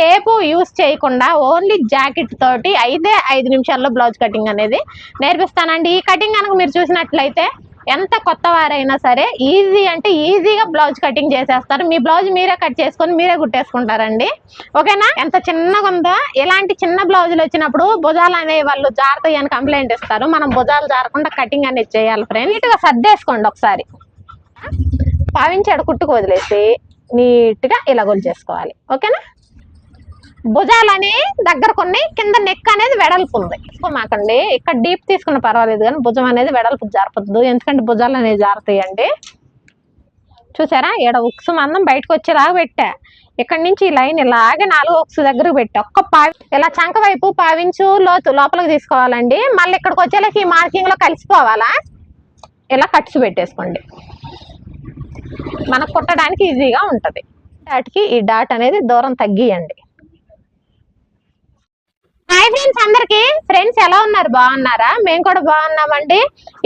Tape use చేయకుండా only jacket తోటి ఐదే ఐదు నిమిషాల్లో బ్లౌజ్ కటింగ్ అనేది నేర్పిస్తానండి. ఈ కటింగ్ కనుక మీరు చూసినట్లయితే ఎంత కొత్త వారైనా సరే ఈజీ అంటే ఈజీగా బ్లౌజ్ కటింగ్ చేసేస్తారు. మీ బ్లౌజ్ మీరే కట్ చేసుకొని మీరే కుట్టేసుకుంటారండి. ఓకేనా? ఎంత చిన్నగా ఉందో ఇలాంటి చిన్న బ్లౌజులు వచ్చినప్పుడు భుజాలు అనే వాళ్ళు జారుతాయి అని కంప్లైంట్ ఇస్తారు. మనం భుజాలు జారకుండా కటింగ్ అనేది చేయాలి ఫ్రెండ్ నీట్గా సర్దేసుకోండి ఒకసారి. పావించాడు కుట్టుకు వదిలేసి నీట్గా ఇలా చేసుకోవాలి ఓకేనా? భుజాలని దగ్గర కొన్ని కింద నెక్ అనేది వెడల్పు ఉంది మాకండి ఇక్కడ డీప్ తీసుకున్న పర్వాలేదు కానీ భుజం అనేది వెడల్పు జారపద్దు. ఎందుకంటే భుజాలు అనేవి జారుతాయండి. చూసారా? ఇక్కడ ఉక్స్ మందం బయటకు వచ్చేలాగా పెట్టా. ఇక్కడ నుంచి ఈ లైన్ ఇలాగే నాలుగు ఉక్స్ దగ్గరకు పెట్టా. ఒక్క పావి ఇలా చంక వైపు పావించు లోతు లోపలికి తీసుకోవాలండి. మళ్ళీ ఇక్కడికి వచ్చేలాకి ఈ మార్కింగ్లో కలిసిపోవాలా? ఇలా కట్స్ పెట్టేసుకోండి. మనకు కుట్టడానికి ఈజీగా ఉంటది. డాట్కి ఈ డాట్ అనేది దూరం తగ్గియండి. హాయ్ ఫ్రెండ్స్ అందరికి ఫ్రెండ్స్ ఎలా ఉన్నారు? బాగున్నారా? మేము కూడా బాగున్నామండి.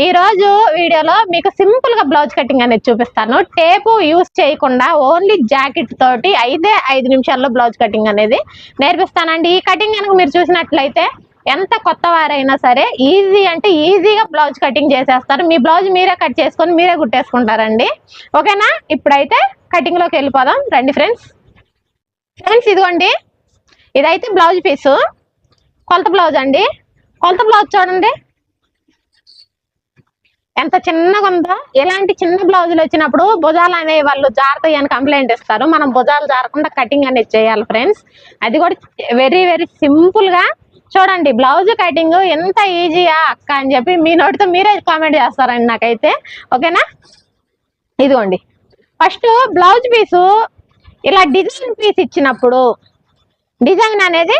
ఈ రోజు వీడియోలో మీకు సింపుల్గా బ్లౌజ్ కటింగ్ అనేది చూపిస్తాను. టేపు యూస్ చేయకుండా ఓన్లీ జాకెట్ తోటి ఐదే ఐదు నిమిషాల్లో బ్లౌజ్ కటింగ్ అనేది నేర్పిస్తానండి. ఈ కటింగ్ కనుక మీరు చూసినట్లయితే ఎంత కొత్త వారైనా సరే ఈజీ అంటే ఈజీగా బ్లౌజ్ కటింగ్ చేసేస్తారు. మీ బ్లౌజ్ మీరే కట్ చేసుకొని మీరే కుట్టేసుకుంటారండి. ఓకేనా? ఇప్పుడైతే కటింగ్లోకి వెళ్ళిపోదాం. రండి ఫ్రెండ్స్ ఫ్రెండ్స్ ఇదిగోండి. ఇదైతే బ్లౌజ్ పీసు. కొలత బ్లౌజ్ అండి? కొలత బ్లౌజ్ చూడండి. ఎంత చిన్నగా ఉందో ఇలాంటి చిన్న బ్లౌజులు వచ్చినప్పుడు భుజాలు అనే వాళ్ళు జారుతాయి అని కంప్లైంట్ ఇస్తారు. మనం భుజాలు జారకుండా కటింగ్ అనేది చేయాలి ఫ్రెండ్స్ అది కూడా వెరీ వెరీ సింపుల్గా చూడండి. బ్లౌజ్ కటింగ్ ఎంత ఈజీయా అక్క అని చెప్పి మీ నోటితో మీరే కామెంట్ చేస్తారండి నాకైతే. ఓకేనా? ఇదిగోండి. ఫస్ట్ బ్లౌజ్ పీసు ఇలా డిజైన్ పీస్ ఇచ్చినప్పుడు డిజైన్ అనేది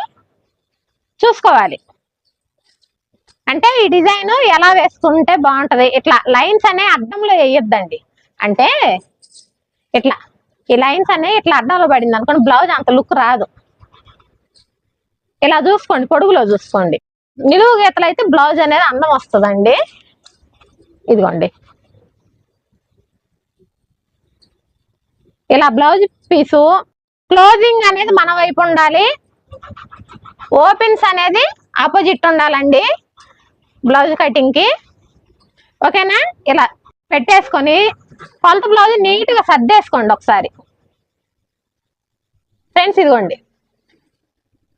చూసుకోవాలి. అంటే ఈ డిజైన్ ఎలా వేసుకుంటే బాగుంటది? ఇట్లా లైన్స్ అనే అడ్డంలో వేయొద్దండి. అంటే ఇట్లా ఈ లైన్స్ అనే ఇట్లా అడ్డంలో పడింది అనుకోండి బ్లౌజ్ అంత లుక్ రాదు. ఇలా చూసుకోండి పొడుగులో చూసుకోండి. నిలువు గీతలు అయితే బ్లౌజ్ అనేది అందం వస్తుందండి. ఇదిగోండి. ఇలా బ్లౌజ్ పీసు క్లోజింగ్ అనేది మన వైపు ఉండాలి. ఓపెన్స్ అనేది ఆపోజిట్ ఉండాలండి. బ్లౌజ్ కటింగ్కి. ఓకేనా? ఇలా పెట్టేసుకొని కొలత బ్లౌజ్ నీట్గా సర్దేసుకోండి ఒకసారి. ఫ్రెండ్స్ ఇదిగోండి.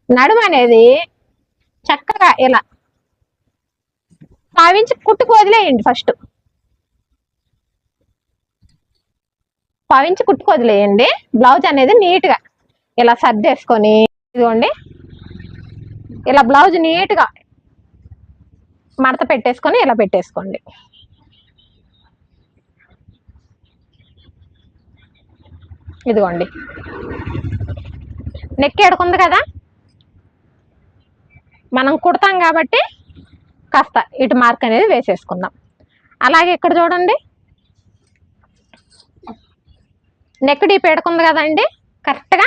నడుము అనేది చక్కగా ఇలా పావించి కుట్టుకు వదిలేయండి ఫస్ట్. పావించి కుట్టుకు వదిలేయండి. బ్లౌజ్ అనేది నీట్గా ఇలా సర్దేసుకొని ఇదిగోండి. ఇలా బ్లౌజ్ నీట్గా మడత పెట్టేసుకొని ఇలా పెట్టేసుకోండి. ఇదిగోండి. నెక్ ఎడుకుంది కదా? మనం కుడతాం కాబట్టి కాస్త ఇటు మార్క్ అనేది వేసేసుకుందాం. అలాగే ఇక్కడ చూడండి. నెక్ డీప్ ఎడుకుంది కదండి కరెక్ట్గా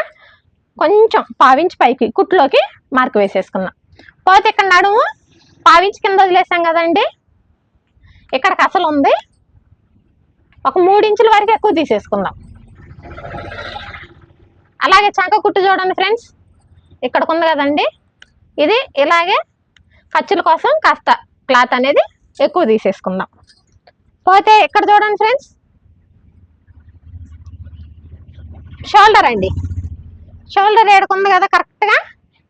కొంచెం పావించి పైకి కుట్లోకి మార్క్ వేసేసుకుందాం పోతే ఇక్కడ నడుము పావించి కింద వదిలేసాం కదండి? ఇక్కడికి అసలు ఉంది. ఒక మూడు ఇంచుల వరకు ఎక్కువ తీసేసుకుందాం. అలాగే చంక కుట్టు చూడండి ఫ్రెండ్స్ ఇక్కడికి ఉంది కదండి? ఇది ఇలాగే ఖర్చుల కోసం కాస్త క్లాత్ అనేది ఎక్కువ తీసేసుకుందాం. పోతే ఇక్కడ చూడండి ఫ్రెండ్స్ షోల్డర్ అండి. షోల్డర్ ఏడుకుంది కదా కరెక్ట్గా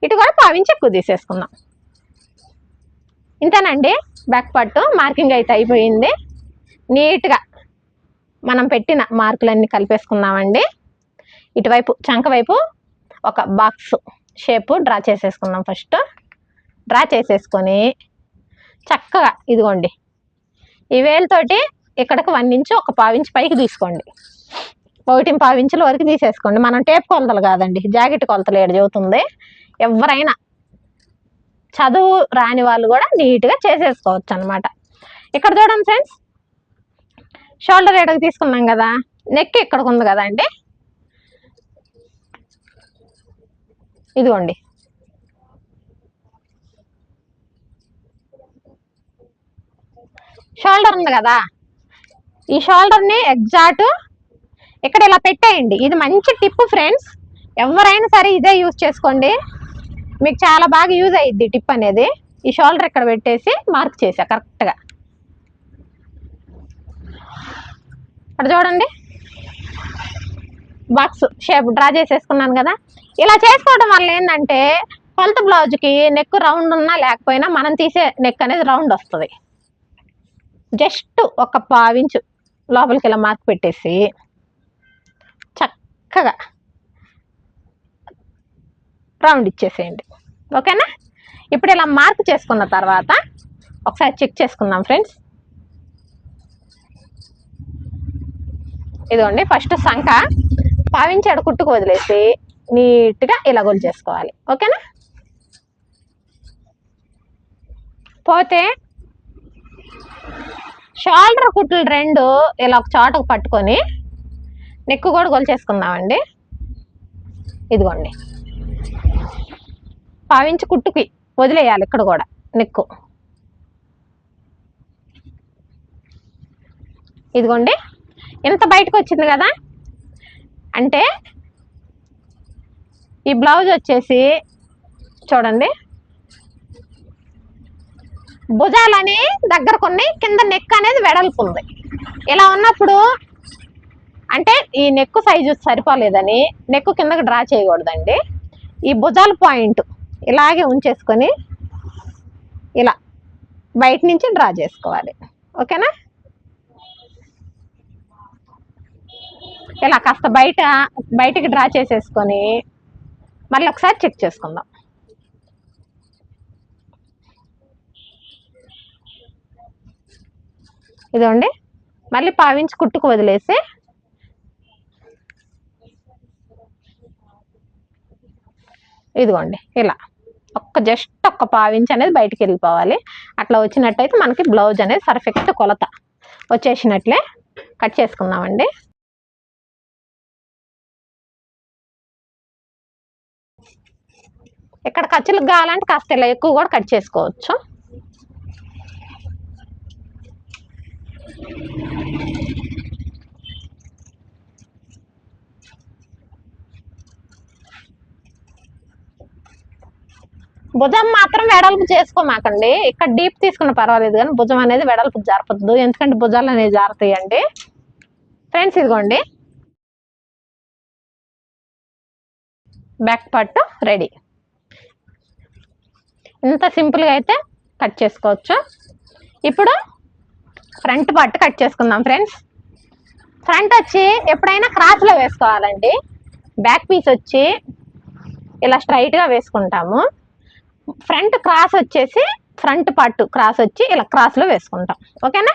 ఇటు కూడా పావించి ఎక్కువ తీసేసుకుందాం. ఇంతేనండి? బ్యాక్ పార్ట్ మార్కింగ్ అయితే అయిపోయింది. నీట్గా మనం పెట్టిన మార్కులన్నీ కలిపేసుకుందామండి. ఇటువైపు చంక వైపు ఒక బాక్స్ షేపు డ్రా చేసేసుకుందాం ఫస్ట్ డ్రా చేసేసుకొని చక్కగా ఇదిగోండి. ఈ వేలుతోటి ఇక్కడికి వన్ ఇంచు ఒక పావించి పైకి తీసుకోండి. ఒకటి పావించుల వరకు తీసేసుకోండి. మనం టేప్ కొలతలు కాదండి. జాకెట్ కొలతలు ఏడు చెబుతుంది ఎవరైనా చదువు రాని వాళ్ళు కూడా నీట్గా చేసేసుకోవచ్చు అనమాట ఇక్కడ చూడండి ఫ్రెండ్స్. షోల్డర్ ఏడకు తీసుకున్నాం కదా. నెక్ ఇక్కడికి ఉంది కదండి ఇదిగోండి. షోల్డర్ ఉంది కదా. ఈ షోల్డర్ని ఎగ్జాక్ట్ ఇక్కడ ఇలా పెట్టేయండి. ఇది మంచి టిప్ ఫ్రెండ్స్. ఎవరైనా సరే ఇదే యూజ్ చేసుకోండి. మీకు చాలా బాగా యూజ్ అయ్యిద్ది టిప్ అనేది. ఈ షోల్డర్ ఇక్కడ పెట్టేసి మార్క్ చేసా కరెక్ట్గా అక్కడ చూడండి. బాక్స్ షేప్ డ్రా చేసేసుకున్నాను కదా. ఇలా చేసుకోవడం వల్ల ఏంటంటే కొలత బ్లౌజ్కి నెక్ రౌండ్ ఉన్నా లేకపోయినా మనం తీసే నెక్ అనేది రౌండ్ వస్తుంది. జస్ట్ ఒక పావించు లోపలికి ఇలా మార్క్ పెట్టేసి. చక్కగా రౌండ్ ఇచ్చేసేయండి. ఓకేనా? ఇప్పుడు ఇలా మార్క్ చేసుకున్న తర్వాత ఒకసారి చెక్ చేసుకుందాం ఫ్రెండ్స్. ఇదిగోండి ఫస్ట్ సంఖ పావించాడు కుట్టుకు వదిలేసి నీట్గా ఇలా గొలు చేసుకోవాలి. ఓకేనా? పోతే షోల్డర్ కుట్లు రెండు ఇలా ఒక చోటకు పట్టుకొని నెక్కు కూడా గొలిచేసుకుందామండి ఇదిగోండి. పావించి కుట్టుకి వదిలేయాలి ఇక్కడ కూడా నెక్కు. ఇదిగోండి. ఇంత బయటకు వచ్చింది కదా? అంటే ఈ బ్లౌజ్ వచ్చేసి చూడండి. భుజాలని దగ్గర కొన్ని కింద నెక్ అనేది వెడల్పు ఉంది ఇలా ఉన్నప్పుడు అంటే ఈ నెక్ సైజు సరిపోలేదని నెక్ కిందకు డ్రా చేయకూడదండి. ఈ భుజాల పాయింట్ ఇలాగే ఉంచేసుకొని ఇలా బయట నుంచి డ్రా చేసుకోవాలి. ఓకేనా? ఇలా కాస్త బయట బయటికి డ్రా చేసేసుకొని మళ్ళీ ఒకసారి చెక్ చేసుకుందాం. ఇదండి మళ్ళీ పావించి కుట్టుకు వదిలేసి ఇదిగోండి ఇలా. ఒక్క జస్ట్ ఒక్క పావించి అనేది బయటికి వెళ్ళిపోవాలి. అట్లా వచ్చినట్టయితే మనకి బ్లౌజ్ అనేది పర్ఫెక్ట్ కొలత వచ్చేసినట్లే కట్ చేసుకుందామండి. ఇక్కడ ఖర్చులకు కావాలంటే కాస్త ఇలా ఎక్కువ కూడా కట్ చేసుకోవచ్చు. భుజం మాత్రం వెడల్పు చేసుకోమాకండి ఇక్కడ డీప్ తీసుకున్న పర్వాలేదు కానీ భుజం అనేది వెడల్పు జారపద్దు. ఎందుకంటే భుజాలు అనేవి జారుతాయండి ఫ్రెండ్స్ ఇదిగోండి. బ్యాక్ పట్టు రెడీ. ఇంత సింపుల్గా అయితే కట్ చేసుకోవచ్చు. ఇప్పుడు ఫ్రంట్ పట్టు కట్ చేసుకుందాం ఫ్రెండ్స్. ఫ్రంట్ వచ్చి ఎప్పుడైనా క్రాస్లో వేసుకోవాలండి. బ్యాక్ పీస్ వచ్చి ఇలా స్ట్రైట్గా వేసుకుంటాము. ఫ్రంట్ క్రాస్ వచ్చేసి ఫ్రంట్ పార్ట్ క్రాస్ వచ్చి ఇలా క్రాస్లో వేసుకుంటాం. ఓకేనా?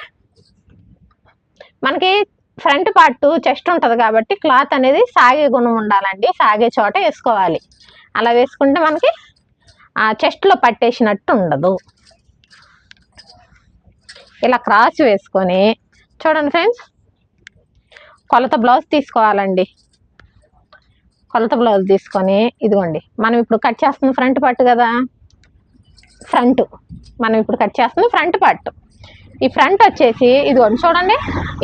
మనకి ఫ్రంట్ పార్ట్ చెస్ట్ ఉంటుంది కాబట్టి క్లాత్ అనేది సాగే గుణం ఉండాలండి. సాగే చోట వేసుకోవాలి. అలా వేసుకుంటే మనకి ఆ చెస్ట్లో పట్టేసినట్టు ఉండదు. ఇలా క్రాస్ వేసుకొని చూడండి ఫ్రెండ్స్. కొలత బ్లౌజ్ తీసుకోవాలండి. కొలత బ్లౌజ్ తీసుకొని ఇదిగోండి. మనం ఇప్పుడు కట్ చేస్తుంది ఫ్రంట్ పార్ట్ కదా. ఫ్రంట్. మనం ఇప్పుడు కట్ చేస్తుంది ఫ్రంట్ పార్ట్. ఈ ఫ్రంట్ వచ్చేసి ఇదిగోండి చూడండి.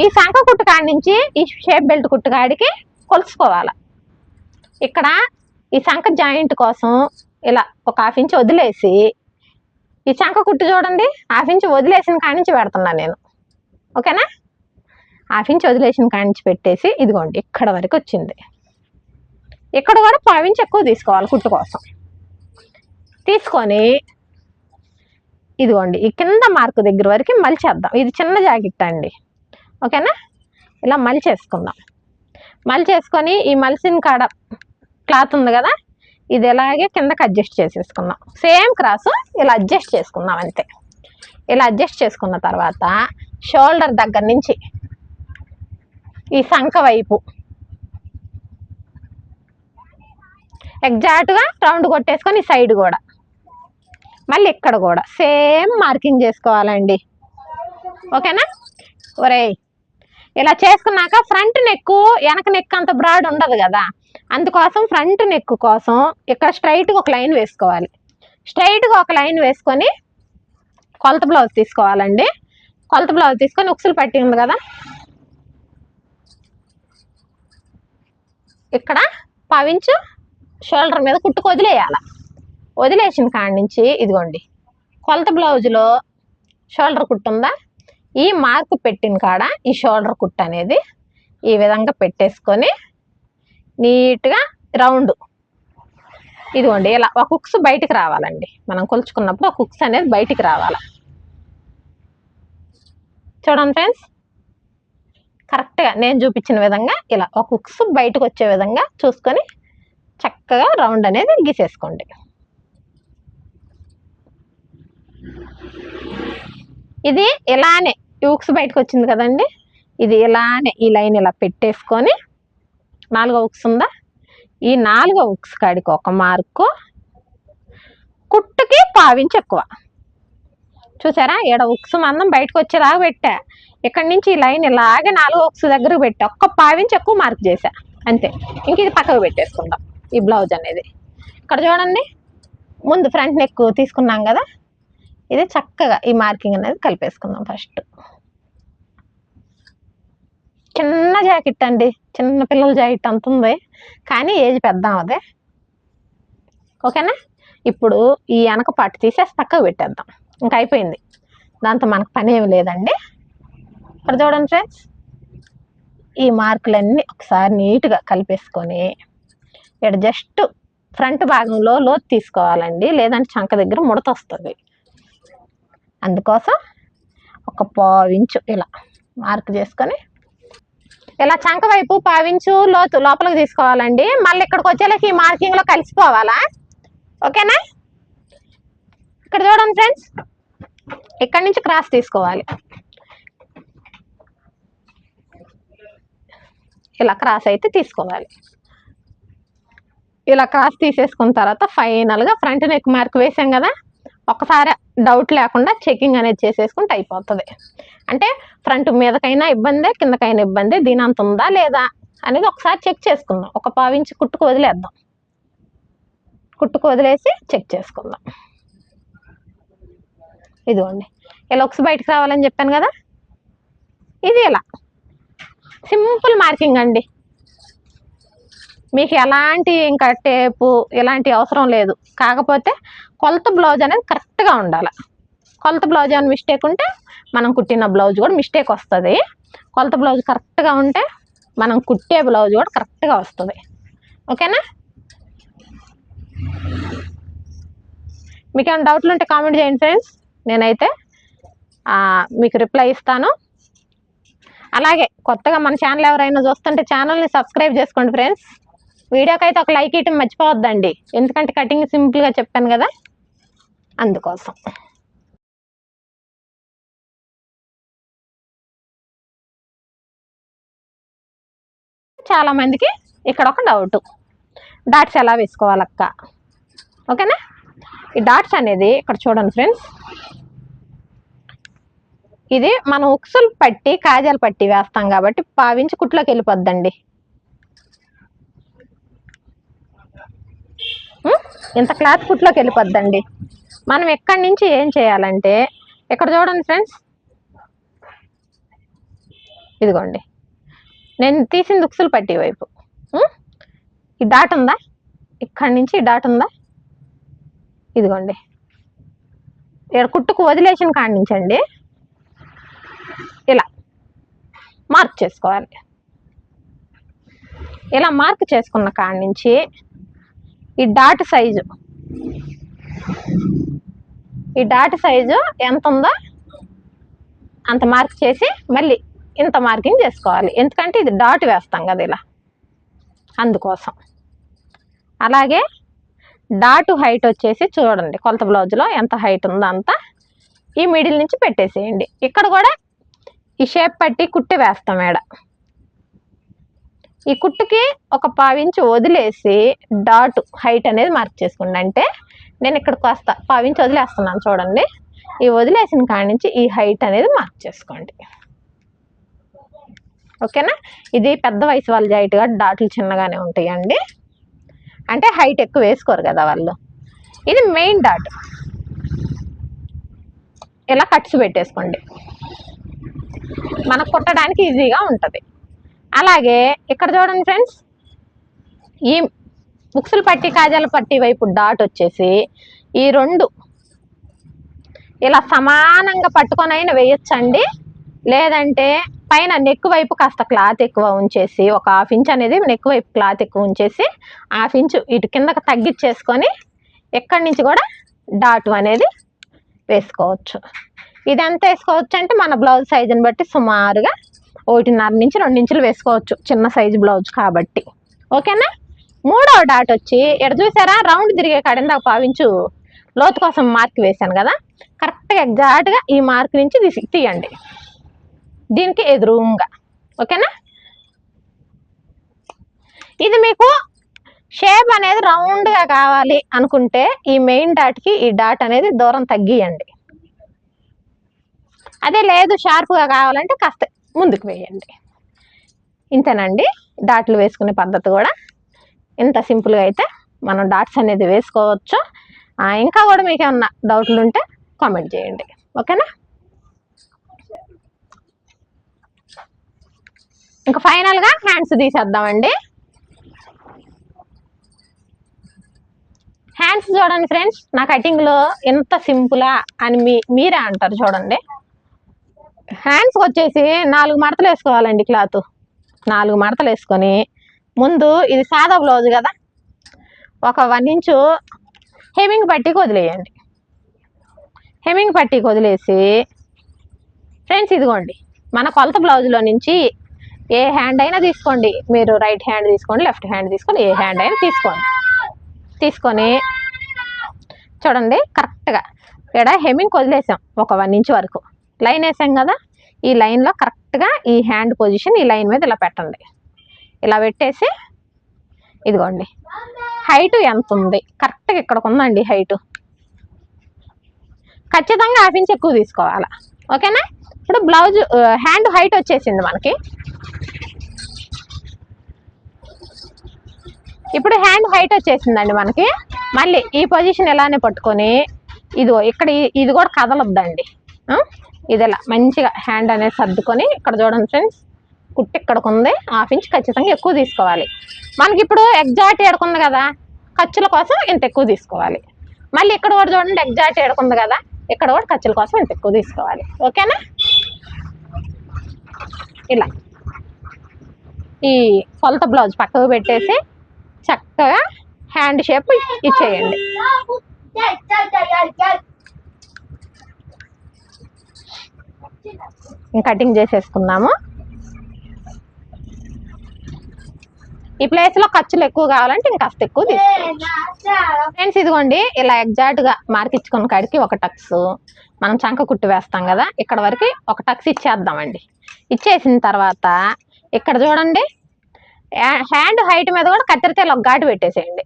ఈ శంఖ కుట్టుకాడి నుంచి ఈ షేప్ బెల్ట్ కుట్టు కాడికి కొలుసుకోవాలి. ఇక్కడ ఈ శంఖ జాయింట్ కోసం ఇలా ఒక హాఫ్ ఇంచ్ వదిలేసి ఈ శంఖ కుట్టు చూడండి హాఫ్ ఇంచ్ వదిలేసిన కాడి నుంచి పెడుతున్నాను నేను. ఓకేనా? హాఫ్ ఇంచ్ వదిలేసిన కాడి నుంచి పెట్టేసి ఇదిగోండి ఇక్కడ వరకు వచ్చింది. ఇక్కడ కూడా పావించి ఎక్కువ తీసుకోవాలి కుట్టు కోసం. తీసుకొని ఇదిగోండి ఈ కింద మార్క్ దగ్గర వరకు మలిచేద్దాం ఇది చిన్న జాకెట్ అండి. ఓకేనా? ఇలా మలిచేసుకుందాం మలిచేసుకొని ఈ మలిసిన కాడ క్లాత్ ఉంది కదా ఇది ఎలాగే కిందకి అడ్జస్ట్ చేసేసుకుందాం. సేమ్ క్రాస్ ఇలా అడ్జస్ట్ చేసుకుందాం అంతే. ఇలా అడ్జస్ట్ చేసుకున్న తర్వాత షోల్డర్ దగ్గర నుంచి ఈ సంఖ వైపు ఎగ్జాక్ట్గా రౌండ్ కొట్టేసుకొని సైడ్ కూడా. మళ్ళీ ఇక్కడ కూడా సేమ్ మార్కింగ్ చేసుకోవాలండి. ఓకేనా? ఒరే ఇలా చేసుకున్నాక ఫ్రంట్ నెక్ వెనక నెక్ అంత బ్రాడ్ ఉండదు కదా. అందుకోసం ఫ్రంట్ నెక్ కోసం ఇక్కడ స్ట్రైట్గా ఒక లైన్ వేసుకోవాలి. స్ట్రైట్గా ఒక లైన్ వేసుకొని కొలత బ్లౌజ్ తీసుకోవాలండి. కొలత బ్లౌజ్ తీసుకొని ఉక్సులు పట్టి ఉంది కదా. ఇక్కడ పవించు షోల్డర్ మీద కుట్టుకు వదిలేయాలి. వదిలేసిన కాడి నుంచి ఇదిగోండి. కొలత బ్లౌజులో షోల్డర్ కుట్టు ఉందా? ఈ మార్కు పెట్టిన కాడ ఈ షోల్డర్ కుట్టు అనేది ఈ విధంగా పెట్టేసుకొని నీట్గా రౌండ్. ఇదిగోండి ఇలా ఒక కుక్స్ బయటికి రావాలండి. మనం కొలుచుకున్నప్పుడు ఒక హుక్స్ అనేది బయటికి రావాలి. చూడండి ఫ్రెండ్స్ కరెక్ట్గా నేను చూపించిన విధంగా ఇలా ఒక హుక్స్ బయటకు వచ్చే విధంగా చూసుకొని చక్కగా రౌండ్ అనేది గీసేసుకోండి. ఇది ఇలానే ఈ బయటకు వచ్చింది కదండి. ఇది ఇలానే ఈ లైన్ ఇలా పెట్టేసుకొని నాలుగో ఉక్స్ ఉందా? ఈ నాలుగో ఉక్స్ కాడికి ఒక మార్కు కుట్టుకి పావించి ఎక్కువ. చూసారా? ఈడ ఉక్స్ మందం బయటకు వచ్చేలాగా పెట్టా. ఇక్కడి నుంచి ఈ లైన్ ఇలాగే నాలుగో ఉక్స్ దగ్గర పెట్టా. ఒక్క పావించి ఎక్కువ మార్క్ చేశా. అంతే. ఇంక ఇది పక్కకు పెట్టేసుకుందాం ఈ బ్లౌజ్ అనేది. ఇక్కడ చూడండి. ముందు ఫ్రంట్ నెక్ తీసుకున్నాం కదా? ఇది చక్కగా ఈ మార్కింగ్ అనేది కలిపేసుకుందాం ఫస్ట్. చిన్న జాకెట్ అండి. చిన్న పిల్లల జాకెట్ అంత ఉంది. కానీ ఏజ్ పెద్ద అదే ఓకేనా? ఇప్పుడు ఈ వెనక పట్టు తీసేసి పక్కకు పెట్టేద్దాం. ఇంకా అయిపోయింది. దాంతో మనకు పని ఏమి లేదండి. ఇక్కడ చూడండి ఫ్రెండ్స్. ఈ మార్కులన్నీ ఒకసారి నీట్గా కలిపేసుకొని ఇక్కడ జస్ట్ ఫ్రంట్ భాగంలో లోతు తీసుకోవాలండి. లేదంటే చంక దగ్గర ముడత వస్తుంది. అందుకోసం ఒక పావించు ఇలా మార్క్ చేసుకొని ఇలా చంక వైపు పావించు లోతు లోపలికి తీసుకోవాలండి. మళ్ళీ ఇక్కడికి వచ్చేలాకి ఈ మార్కింగ్లో కలిసిపోవాలా? ఓకేనా? ఇక్కడ చూడండి ఫ్రెండ్స్ ఇక్కడి నుంచి క్రాస్ తీసుకోవాలి. ఇలా క్రాస్ అయితే తీసుకోవాలి. ఇలా క్రాస్ తీసేసుకున్న తర్వాత ఫైనల్గా ఫ్రంట్ నెక్ మార్క్ వేసాం కదా? ఒకసారి డౌట్ లేకుండా చెకింగ్ అనేది చేసేసుకుంటే అయిపోతుంది. అంటే ఫ్రంట్ మీదకైనా ఇబ్బందే కిందకైనా ఇబ్బంది దీని అంత ఉందా లేదా అనేది ఒకసారి చెక్ చేసుకుందాం. ఒక పావించి కుట్టుకు వదిలేద్దాం. కుట్టుకు వదిలేసి చెక్ చేసుకుందాం. ఇదిగోండి. ఇలా ఒకసారి బయటకు రావాలని చెప్పాను కదా? ఇది ఇలా. సింపుల్ మార్కింగ్ అండి. మీకు ఎలాంటి ఇంకా టేపు ఎలాంటి అవసరం లేదు. కాకపోతే కొలత బ్లౌజ్ అనేది కరెక్ట్గా ఉండాలి. కొలత బ్లౌజ్ ఏమైనా మిస్టేక్ ఉంటే మనం కుట్టిన బ్లౌజ్ కూడా మిస్టేక్ వస్తుంది. కొలత బ్లౌజ్ కరెక్ట్గా ఉంటే మనం కుట్టే బ్లౌజ్ కూడా కరెక్ట్గా వస్తుంది. ఓకేనా మీకు ఏమైనా డౌట్లు ఉంటే కామెంట్ చేయండి ఫ్రెండ్స్ నేనైతే మీకు రిప్లై ఇస్తాను. అలాగే కొత్తగా మన ఛానల్ ఎవరైనా చూస్తుంటే ఛానల్ని సబ్స్క్రైబ్ చేసుకోండి ఫ్రెండ్స్ వీడియోకి అయితే ఒక లైక్ ఇవ్వటం మర్చిపోవద్దండి. ఎందుకంటే కటింగ్ సింపుల్గా చెప్పాను కదా. అందుకోసం. చాలా మందికి ఇక్కడ ఒక డౌట్ డాట్స్ ఎలా వేసుకోవాలక్క? ఓకేనా? ఈ డాట్స్ అనేది ఇక్కడ చూడండి ఫ్రెండ్స్ ఇది మనం ఉక్సులు పట్టి కాజాలు పట్టి వేస్తాం కాబట్టి పావించి కుట్లోకి వెళ్ళిపోద్దండి. ఇంత క్లాత్ కుట్లోకి వెళ్ళిపోద్దండి. మనం ఎక్కడి నుంచి ఏం చేయాలంటే ఇక్కడ చూడండి ఫ్రెండ్స్. ఇదిగోండి. నేను తీసింది ఉక్సులు పట్టి వైపు. ఈ డాట్ ఉందా? ఇక్కడి నుంచి ఈ డాట్ ఉందా? ఇదిగోండి. ఇక్కడ కుట్టుకు వదిలేసిన కాడి నుంచి అండి. ఇలా. మార్క్ చేసుకోవాలి. ఇలా మార్క్ చేసుకున్న కాడి నుంచి ఈ డాట్ సైజు. ఈ డాట్ సైజు ఎంత ఉందో అంత మార్క్ చేసి మళ్ళీ ఇంత మార్కింగ్ చేసుకోవాలి. ఎందుకంటే ఇది డాట్ వేస్తాం కదా ఇలా. అందుకోసం. అలాగే డాట్ హైట్ వచ్చేసి చూడండి కొలత బ్లౌజ్లో ఎంత హైట్ ఉందో అంత ఈ మిడిల్ నుంచి పెట్టేసేయండి. ఇక్కడ కూడా ఈ షేప్ పట్టి కుట్టి వేస్తాం ఏడ ఈ కుట్టుకి ఒక పావించి వదిలేసి డాట్ హైట్ అనేది మార్క్ చేసుకోండి. అంటే నేను ఇక్కడికి వస్తా పావించి వదిలేస్తున్నాను చూడండి. ఈ వదిలేసిన కాడి నుంచి ఈ హైట్ అనేది మార్క్ చేసుకోండి. ఓకేనా? ఇది పెద్ద వయసు వాళ్ళ జాయిట్గా డాట్లు చిన్నగానే ఉంటాయండి. అంటే హైట్ ఎక్కువ వేసుకోరు కదా వాళ్ళు. ఇది మెయిన్ డాట్. ఇలా కట్స్ పెట్టేసుకోండి. మనకు కుట్టడానికి ఈజీగా ఉంటుంది. అలాగే ఇక్కడ చూడండి ఫ్రెండ్స్ ఈ ముక్సులు పట్టి కాజాల పట్టి వైపు డాట్ వచ్చేసి ఈ రెండు ఇలా సమానంగా పట్టుకొని అయినా వేయొచ్చండి. లేదంటే పైన నెక్ వైపు కాస్త క్లాత్ ఎక్కువ ఉంచేసి ఒక హాఫ్ ఇంచ్ అనేది నెక్ వైపు క్లాత్ ఎక్కువ ఉంచేసి హాఫ్ ఇంచ్ ఇటు కిందకు తగ్గించేసుకొని ఎక్కడి నుంచి కూడా డాట్ అనేది వేసుకోవచ్చు. ఇది ఎంత వేసుకోవచ్చు అంటే మన బ్లౌజ్ సైజుని బట్టి సుమారుగా ఒకటిన్నర నుంచి రెండు ఇంచులు వేసుకోవచ్చు. చిన్న సైజు బ్లౌజ్ కాబట్టి. ఓకేనా మూడవ డాట్ వచ్చి ఎక్కడ చూసారా? రౌండ్ తిరిగే కాడ పావించు. లోతు కోసం మార్క్ వేశాను కదా? కరెక్ట్గా ఎగ్జాక్ట్గా ఈ మార్క్ నుంచి తీసి తీయండి. దీనికి ఎదురుగా. ఓకేనా ఇది మీకు షేప్ అనేది రౌండ్గా కావాలి అనుకుంటే ఈ మెయిన్ డాట్కి ఈ డాట్ అనేది దూరం తగ్గియండి. అదే లేదు షార్ప్గా కావాలంటే కాస్త ముందుకు వేయండి. ఇంతేనండి డాట్లు వేసుకునే పద్ధతి కూడా. ఇంత సింపుల్గా అయితే మనం డాట్స్ అనేది వేసుకోవచ్చు. ఇంకా కూడా మీకు ఏమన్నా డౌట్లు ఉంటే కామెంట్ చేయండి. ఓకేనా? ఇంకా ఫైనల్గా హ్యాండ్స్ తీసేద్దామండి. హ్యాండ్స్ చూడండి ఫ్రెండ్స్ నా కటింగ్లో ఎంత సింపులా అని మీ మీరే అంటారు చూడండి. హ్యాండ్స్కి వచ్చేసి నాలుగు మడతలు వేసుకోవాలండి క్లాత్ నాలుగు మడతలు వేసుకొని ముందు ఇది సాదా బ్లౌజ్ కదా? ఒక వన్ ఇంచు హెమింగ్ పట్టీకి వదిలేయండి హెమింగ్ పట్టీకి వదిలేసి ఫ్రెండ్స్ ఇదిగోండి మన కొలత బ్లౌజ్లో నుంచి ఏ హ్యాండ్ అయినా తీసుకోండి. మీరు రైట్ హ్యాండ్ తీసుకోండి లెఫ్ట్ హ్యాండ్ తీసుకోండి ఏ హ్యాండ్ అయినా తీసుకోండి. తీసుకొని చూడండి కరెక్ట్గా ఇక్కడ హెమింగ్ వదిలేసాం ఒక వన్ ఇంచ్ వరకు. లైన్ వేసాం కదా ఈ లైన్లో కరెక్ట్గా ఈ హ్యాండ్ పొజిషన్ ఈ లైన్ మీద ఇలా పెట్టండి. ఇలా పెట్టేసి ఇదిగోండి. హైట్ ఎంత ఉంది? కరెక్ట్గా ఇక్కడికి ఉందండి హైటు ఖచ్చితంగా హాఫ్ ఇంచ్ ఎక్కువ తీసుకోవాలి. ఓకేనా? ఇప్పుడు బ్లౌజ్ హ్యాండ్ హైట్ వచ్చేసింది మనకి. ఇప్పుడు హ్యాండ్ హైట్ వచ్చేసిందండి మనకి. మళ్ళీ ఈ పొజిషన్ ఇలానే పట్టుకొని ఇదిగో ఇక్కడ ఇది కూడా కదలొద్దండి. ఇది ఇలా మంచిగా హ్యాండ్ అనేది సర్దుకొని ఇక్కడ చూడండి ఫ్రెండ్స్ కుట్టి ఇక్కడికి ఉంది హాఫ్ ఇంచ్ ఖచ్చితంగా ఎక్కువ తీసుకోవాలి మనకి ఇప్పుడు ఎగ్జాక్ట్ ఏడుకుంది కదా ఖర్చుల కోసం ఇంత ఎక్కువ తీసుకోవాలి మళ్ళీ ఇక్కడ కూడా చూడండి ఎగ్జాక్ట్ ఏడుకుంది కదా ఇక్కడ కూడా ఖర్చుల కోసం ఇంత ఎక్కువ తీసుకోవాలి ఓకేనా ఇలా ఈ కొలత బ్లౌజ్ పక్కకు పెట్టేసి చక్కగా హ్యాండ్ షేప్ ఇచ్చేయండి కటింగ్ చేసేసుకుందాము ఈ ప్లేస్లో ఖర్చులు ఎక్కువ కావాలంటే ఇంకాస్త ఎక్కువ తీసుకోవచ్చు ఫ్రెండ్స్ ఇదిగోండి ఇలా ఎగ్జాక్ట్గా మార్క్ ఇచ్చుకున్న కాడికి ఒక టక్స్ మనం చంక కుట్టు వేస్తాం కదా ఇక్కడ వరకు ఒక టక్స్ ఇచ్చేద్దామండి. ఇచ్చేసిన తర్వాత ఇక్కడ చూడండి హ్యాండ్ హైట్ మీద కూడా కత్తిరితేలు ఒక ఘాటు పెట్టేసేయండి.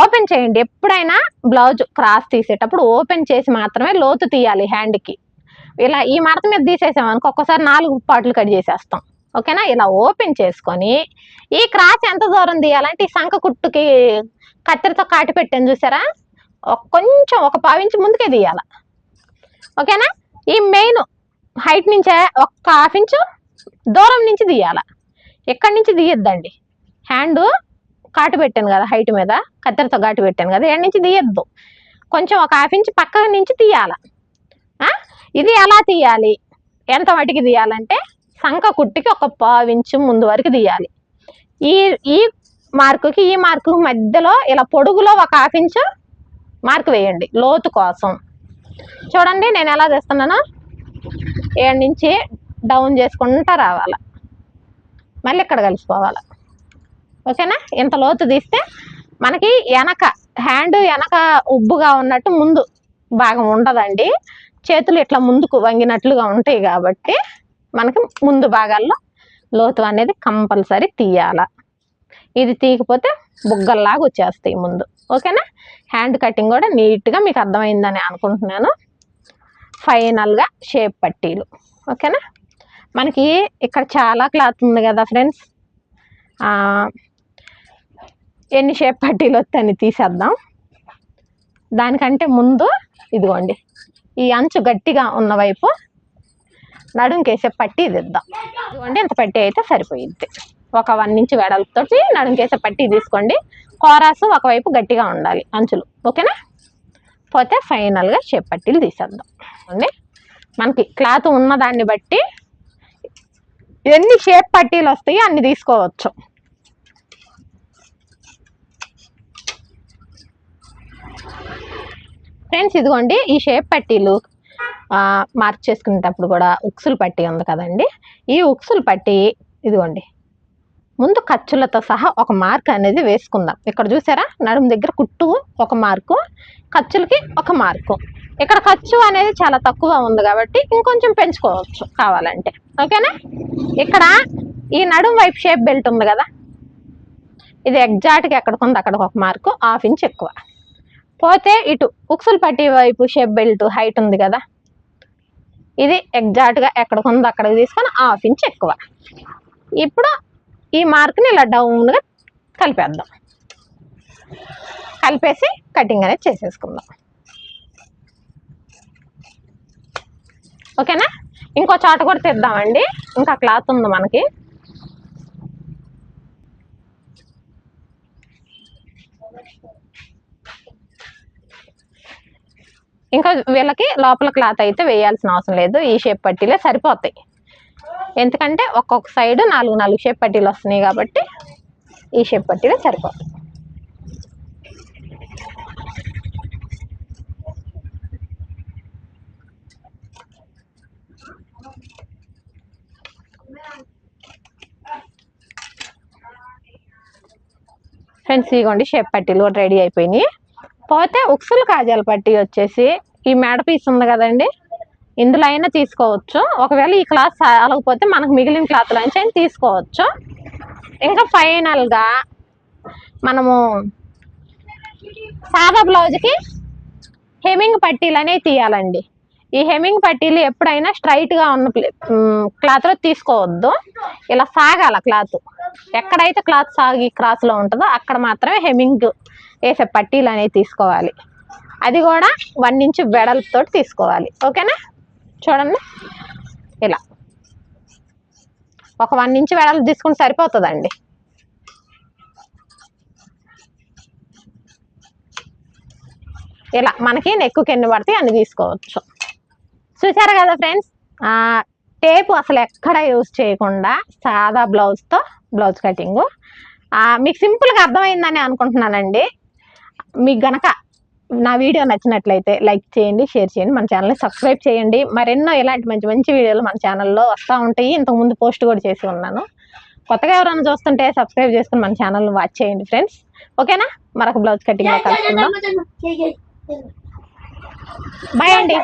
ఓపెన్ చేయండి. ఎప్పుడైనా బ్లౌజ్ క్రాస్ తీసేటప్పుడు ఓపెన్ చేసి మాత్రమే లోతు తీయాలి హ్యాండ్కి ఇలా ఈ మడత మీద తీసేసాం అనుకో ఒక్కసారి నాలుగు పాటలు కట్ చేసేస్తాం. ఓకేనా? ఇలా ఓపెన్ చేసుకొని ఈ క్రాస్ ఎంత దూరం తీయాలంటే ఈ సంఖ కుట్టుకి కత్తెరతో కాటి పెట్టాను చూసారా? కొంచెం ఒక పావించి ముందుకే తీయాల. ఓకేనా? ఈ మెయిన్ హైట్ నుంచే ఒక్క హాఫ్ ఇంచు దూరం నుంచి తీయాల. ఎక్కడి నుంచి తీయద్దండి? హ్యాండ్ కాటు పెట్టాను కదా హైట్ మీద కత్తెరతో ఘాటు పెట్టాను కదా ఎక్కడి నుంచి తీయద్దు. కొంచెం ఒక హాఫ్ ఇంచ్ పక్క నుంచి తీయాల. ఇది ఎలా తీయాలి? ఎంత మటుకి తీయాలంటే సంఖ కుట్టికి ఒక పావించు ముందు వరకు తీయాలి. ఈ ఈ మార్కుకి ఈ మార్కు మధ్యలో ఇలా పొడుగులో ఒక హాఫ్ ఇంచు మార్క్ వేయండి లోతు కోసం. చూడండి నేను ఎలా చేస్తున్నాను? ఏడు నుంచి డౌన్ చేసుకుంటా రావాలి. మళ్ళీ ఇక్కడ కలిసిపోవాలి. ఓకేనా? ఇంత లోతు తీస్తే మనకి వెనక హ్యాండ్ వెనక ఉబ్బుగా ఉన్నట్టు ముందు భాగం ఉండదండి. చేతులు ఇట్లా ముందుకు వంగినట్లుగా ఉంటాయి కాబట్టి మనకి ముందు భాగాల్లో లోతు అనేది కంపల్సరీ తీయాల. ఇది తీయకపోతే బుగ్గల్లాగా వచ్చేస్తాయి ముందు. ఓకేనా? హ్యాండ్ కటింగ్ కూడా నీట్గా మీకు అర్థమైందని అనుకుంటున్నాను. ఫైనల్గా షేప్ పట్టీలు. ఓకేనా? మనకి ఇక్కడ చాలా క్లాత్ ఉంది కదా ఫ్రెండ్స్. ఎన్ని షేప్ పట్టీలు వస్తాయని తీసేద్దాం. దానికంటే ముందు ఇదిగోండి ఈ అంచు గట్టిగా ఉన్న వైపు నడుంకేసే పట్టీ ఇది ఇద్దాం ఇదిగోండి ఇంత పట్టీ అయితే సరిపోయిద్ది. ఒక వన్ ఇంచ్ వెడల్పుతోటి నడుంకేసే పట్టి తీసుకోండి. కోరాసు ఒకవైపు గట్టిగా ఉండాలి అంచులు ఓకేనా? పోతే ఫైనల్గా షేప్ పట్టీలు తీసేద్దాం. అండి మనకి క్లాత్ ఉన్న దాన్ని బట్టి ఎన్ని షేప్ పట్టీలు వస్తాయో అన్ని తీసుకోవచ్చు. ఫ్రెండ్స్ ఇదిగోండి ఈ షేప్ పట్టీలు. ఆ, మార్క్ చేసుకునేటప్పుడు కూడా ఉక్సులు పట్టి ఉంది కదండి. ఈ ఉక్సులు పట్టి ఇదిగోండి. ముందు ఖర్చులతో సహా ఒక మార్క్ అనేది వేసుకుందాం. ఇక్కడ చూసారా? నడుము దగ్గర కుట్టు ఒక మార్కు ఖర్చులకి ఒక మార్కు ఇక్కడ ఖర్చు అనేది చాలా తక్కువ ఉంది కాబట్టి ఇంకొంచెం పెంచుకోవచ్చు కావాలంటే. ఓకేనా? ఇక్కడ ఈ నడుము వైపు షేప్ బెల్ట్ ఉంది కదా. ఇది ఎగ్జాక్ట్గా ఎక్కడికి ఉంది? అక్కడికి ఒక మార్కు హాఫ్ ఇంచ్ ఎక్కువ. పోతే ఇటు ఉక్సులు పట్టి వైపు షేప్ బెల్ట్ హైట్ ఉంది కదా. ఇది ఎగ్జాక్ట్గా ఎక్కడికి ఉందో అక్కడికి తీసుకొని హాఫ్ ఇంచ్ ఎక్కువ. ఇప్పుడు ఈ మార్క్ని ఇలా డౌన్గా కలిపేద్దాం. కలిపేసి కటింగ్ అనేది చేసేసుకుందాం. ఓకేనా ఇంకో చాట కూడా తెద్దామండి. ఇంకా క్లాత్ ఉంది మనకి. ఇంకా వీళ్ళకి లోపల క్లాత్ అయితే వేయాల్సిన అవసరం లేదు. ఈ షేప్ పట్టీలే సరిపోతాయి. ఎందుకంటే ఒక్కొక్క సైడ్ నాలుగు నాలుగు షేప్ పట్టీలు వస్తున్నాయి కాబట్టి ఈ షేప్ పట్టీలే సరిపోతాయి. ఫ్రెండ్స్ ఇగోండి షేప్ పట్టీలు కూడా రెడీ అయిపోయినాయి. పోతే ఉక్సులు కాజాల పట్టీ వచ్చేసి ఈ మేడ పీస్ ఉంది కదండి ఇందులో అయినా తీసుకోవచ్చు. ఒకవేళ ఈ క్లాత్ అలగపోతే మనకు మిగిలిన క్లాత్లో నుంచి అయినా తీసుకోవచ్చు. ఇంకా ఫైనల్గా మనము సాదా బ్లౌజ్కి హెమింగ్ పట్టీలు అనేవి తీయాలండి. ఈ హెమింగ్ పట్టీలు ఎప్పుడైనా స్ట్రైట్గా ఉన్న క్లాత్లో తీసుకోవద్దు. ఇలా సాగాల క్లాత్. ఎక్కడైతే క్లాత్ సాగి క్రాస్లో ఉంటుందో అక్కడ మాత్రమే హెమింగ్ వేసే పట్టీలు అనేవి తీసుకోవాలి. అది కూడా వన్ ఇంచ్ వెడల్పుతో తీసుకోవాలి. ఓకేనా? చూడండి. ఇలా. ఒక వన్ ఇంచ్ వెడల్పు తీసుకుంటే సరిపోతుందండి. ఇలా. మనకి నెక్కుకి ఎన్ని పడితే అన్ని తీసుకోవచ్చు. చూసారు కదా ఫ్రెండ్స్? టేపు అసలు ఎక్కడ యూజ్ చేయకుండా సాదా బ్లౌజ్తో బ్లౌజ్ కటింగ్. మీకు సింపుల్గా అర్థమైందని అనుకుంటున్నానండి. మీకు గనక నా వీడియో నచ్చినట్లయితే లైక్ చేయండి షేర్ చేయండి మన ఛానల్ని సబ్స్క్రైబ్ చేయండి మరెన్నో ఇలాంటి మంచి మంచి వీడియోలు మన ఛానల్లో వస్తూ ఉంటాయి ఇంతకుముందు పోస్ట్ కూడా చేసి ఉన్నాను కొత్తగా ఎవరైనా చూస్తుంటే సబ్స్క్రైబ్ చేసుకుని మన ఛానల్ని వాచ్ చేయండి ఫ్రెండ్స్ ఓకేనా మరొక బ్లౌజ్ కటింగ్లో కలుసుకుందాం బాయ్ అండి